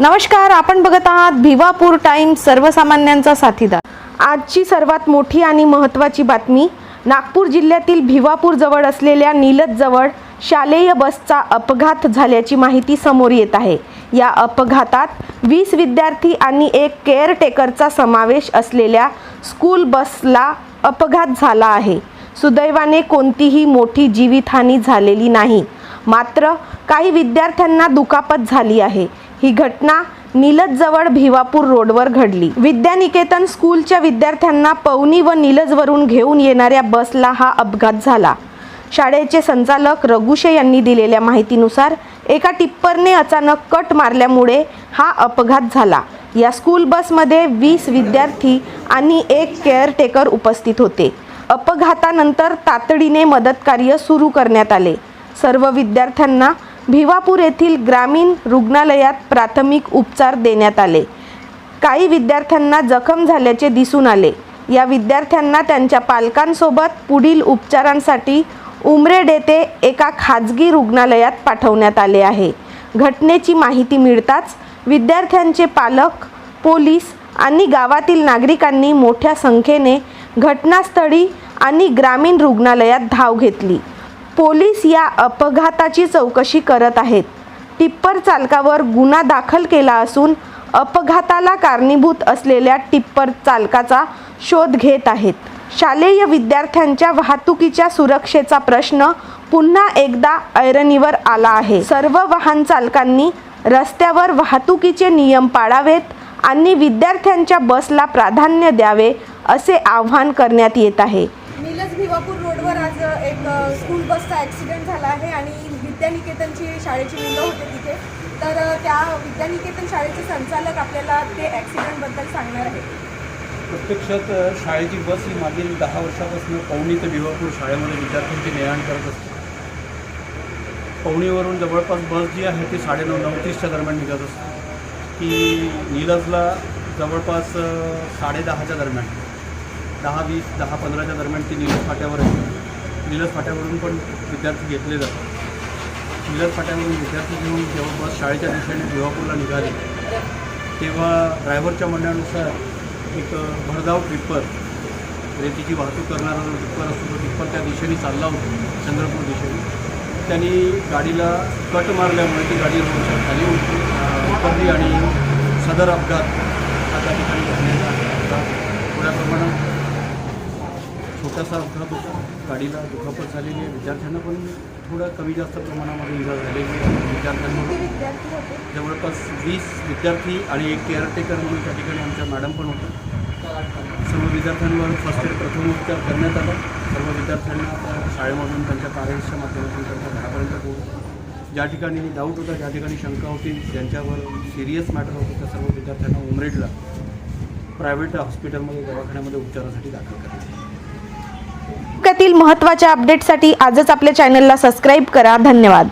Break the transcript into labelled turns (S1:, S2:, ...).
S1: नमस्कार आपण बघत आहात भिवापूर टाइम सर्वसामान्यांचा साथीदार. आजची सर्वात मोठी आणि महत्त्वाची बातमी नागपूर जिल्ह्यातील भिवापूर जवळ असलेल्या नीलजजवळ शालेय बसचा अपघात झाल्याची माहिती समोर येत आहे. या अपघातात वीस विद्यार्थी आणि एक केअरटेकरचा समावेश असलेल्या स्कूल बसला अपघात झाला आहे. सुदैवाने कोणतीही मोठी जीवितहानी झालेली नाही. मात्र काही विद्यार्थ्यांना दुखापत झाली आहे. ही घटना नीलजजवळ भिवापूर रोडवर घडली. विद्यानिकेतन स्कूलच्या विद्यार्थ्यांना पवनी व नीलजवरून घेऊन येणाऱ्या बसला हा अपघात झाला. शाळेचे संचालक रघुशे यांनी दिलेल्या माहितीनुसार एका टिप्परने अचानक कट मारल्यामुळे हा अपघात झाला. या स्कूल बसमध्ये वीस विद्यार्थी आणि एक केअरटेकर उपस्थित होते. अपघातानंतर तातडीने मदतकार्य सुरू करण्यात आले. सर्व विद्यार्थ्यांना भिवापूर येथील ग्रामीण रुग्णालयात प्राथमिक उपचार देण्यात आले. काही विद्यार्थ्यांना जखम झाल्याचे दिसून आले. या विद्यार्थ्यांना त्यांच्या पालकांसोबत पुढील उपचारांसाठी उमरेड येथे एका खाजगी रुग्णालयात पाठवण्यात आले आहे. घटनेची माहिती मिळताच विद्यार्थ्यांचे पालक पोलीस आणि गावातील नागरिकांनी मोठ्या संख्येने घटनास्थळी आणि ग्रामीण रुग्णालयात धाव घेतली. पोलीस या अपघाताची चौकशी करत आहेत. टिप्पर चालकावर गुन्हा दाखल केला असून अपघाताला कारणीभूत असलेल्या टिप्पर चालकाचा शोध घेत आहेत. शालेय विद्यार्थ्यांच्या वाहतुकीच्या सुरक्षेचा प्रश्न पुन्हा एकदा ऐरणीवर आला आहे. सर्व वाहन चालकांनी रस्त्यावर वाहतुकीचे नियम पाळावेत आणि विद्यार्थ्यांच्या बसला प्राधान्य द्यावे असे आवाहन करण्यात येत आहे.
S2: भिवापूर रोडवर आज एक स्कूल बसचा ॲक्सिडेंट झाला आहे आणि विद्यानिकेतनची शाळेची मुलं होते तिथे. तर त्या विद्यानिकेतन शाळेचे संचालक आपल्याला ते ॲक्सिडेंटबद्दल सांगणार आहे
S3: प्रत्यक्षात शाळेची बस ही मागील दहा वर्षापासून पवनी ते भिवापूर शाळेमध्ये विद्यार्थ्यांची ने आण करत असते. पवनीवरून जवळपास बस जी आहे ती साडेनऊ नऊ तीसच्या दरम्यान निघत असते. ती नीलजला जवळपास साडेदहाच्या दरम्यान. दहा वीस दहा पंधराच्या दरम्यान ती निलस फाट्यावर येते. निलस फाट्यावरून पण विद्यार्थी घेतले जातात. नीलज फाट्यावरून विद्यार्थी घेऊन जेव्हा बस शाळेच्या दिशेने भिवापूरला निघाली तेव्हा ड्रायव्हरच्या म्हणण्यानुसार एक भरधाव ट्रिप्पर रेतीची वाहतूक करणारा जो ट्रिप्पर असतो तो ट्रिप्पर त्या दिशेने चालला होता चंद्रपूर दिशेने. त्यांनी गाडीला कट मारल्यामुळे ती गाडी रोडच्या खाली उतरली आणि सदर अपघात हा ठिकाणी घडण्याचा छोटासा दुखापत होता गाडीला दुखापत झालेली आहे. विद्यार्थ्यांना पण थोडं कमी जास्त प्रमाणामध्ये इजा झालेली आहे. विद्यार्थ्यांना जवळपास वीस विद्यार्थी आणि एक केअरटेकर म्हणून त्या ठिकाणी आमच्या मॅडम पण होत्या. सर्व विद्यार्थ्यांवर फर्स्ट एड प्रथमोपचार करण्यात आला. सर्व विद्यार्थ्यांना शाळेमधून त्यांच्या पॅरेंट्सच्या माध्यमातून त्यांच्या घरापर्यंत पोहोच ज्या ठिकाणी डाऊट होता ज्या ठिकाणी शंका होती ज्यांच्यावर सिरियस मॅटर होतं त्या सर्व विद्यार्थ्यांना उमरेडला. प्रायव्हेट हॉस्पिटलमध्ये दवाखान्यामध्ये उपचारासाठी दाखल करण्यात
S1: तालुक्यातील महत्त्वाच्या अपडेटसाठी आजच आपल्या चॅनलला सबस्क्राईब करा. धन्यवाद.